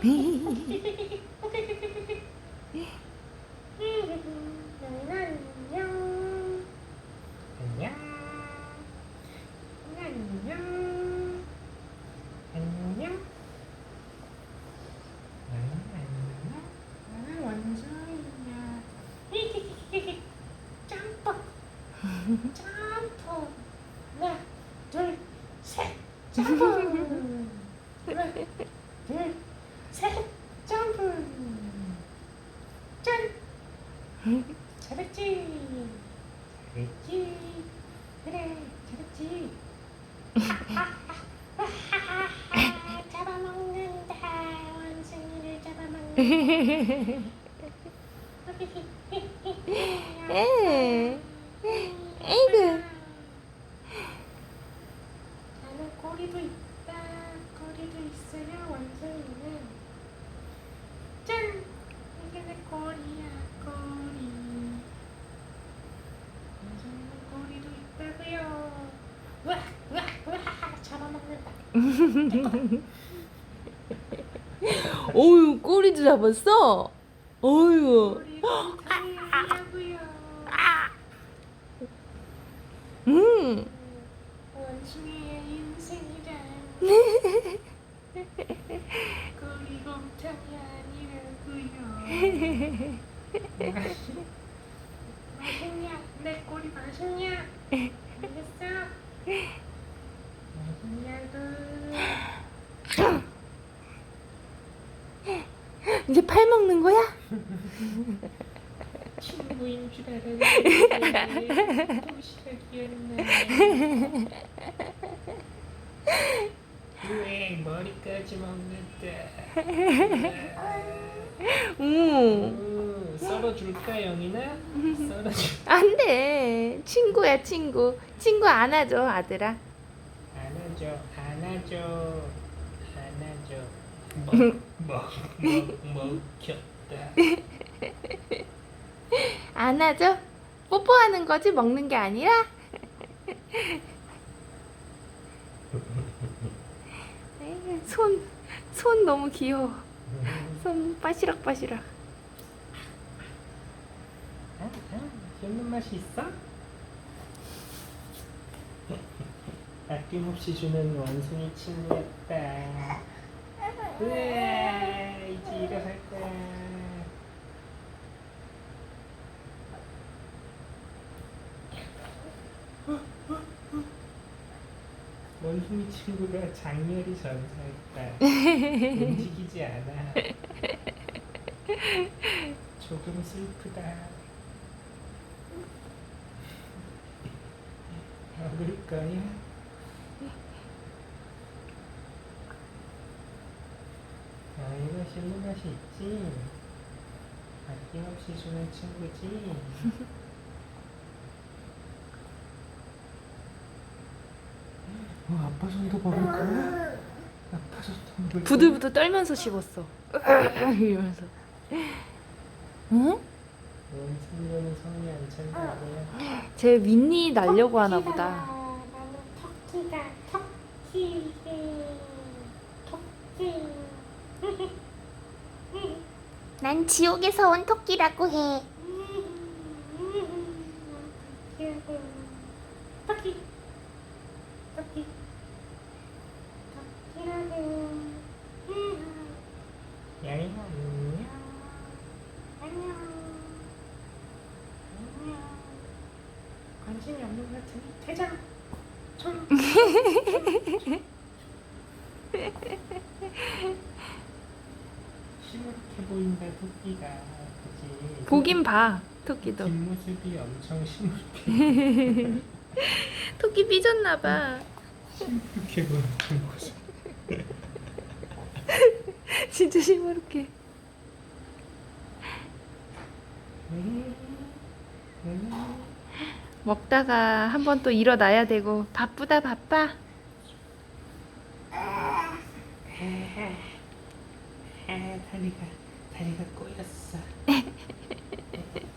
안녕. 안녕. 하나, 둘, 셋. 점프. 잡아먹는다. 원숭이를 잡아먹는다. 에. 에이구. 나는 꼬리도 있다. 꼬리도 있어요. 원숭이는. 짠. 이게 내 꼬리야. 꼬리. 원숭이는 꼬리도 있다고요. 와, 와, 와. 잡아먹는다. 어유 꼬리도 잡았어? 어유. 음. 원숭이의 인생이란 꼬리곰탕이 아니라고요. 맛있냐? 내 꼬리 맛있냐? 알겠어? 맛있냐고. 이제 팔 먹는 거야? 친구인 줄 알았는데 도시락이었네. 왜 머리까지 먹는다. 응. 오, 썰어줄까 영이나? 썰어줄. 안 돼. 친구야, 친구. 친구 안아줘, 아들아. 안아줘, 안아줘, 안아줘. 먹, 먹, 먹, 먹혔다. 안아줘. 뽀뽀하는 거지, 먹는 게 아니라? 손, 손 너무 귀여워. 손 빠시락빠시락. 아, 아, 씹는 맛이 있어? 아낌없이 주는 원숭이 친구였다. 우와, 이제 일어설 거야. 원숭이 친구가 장렬히 전사했다. 움직이지 않아. 조금 슬프다. 먹을 거야? 씹는 맛이 있지? 아낌없이 주는 친구지? 어, 아빠 손도 먹을 거야? 아빠 손도 먹을 거야? 부들부들 떨면서 씹었어. 이러면서. 응? 원숭이는 성이 안 찬다고요? 쟤 윈니 날려고 하나 보다. 나는 토끼다. 토끼. 토끼. 난 지옥에서 온 토끼라고 해. 토끼. 토끼. 토끼라고. 야이 안녕. 안녕. 안녕. 관심이 없는 것 같으니 퇴장. 좀. 시무룩해 보인다 토끼가 그지? 보긴 봐, 토끼도. 뒷모습이 엄청 시무룩해 토끼 삐졌나 봐. 시무룩해 보이는 뒷모습 진짜 시무룩해. 먹다가 한 번 또 일어나야 되고 바쁘다 바빠. 아, 다리가 다리가 꼬였어.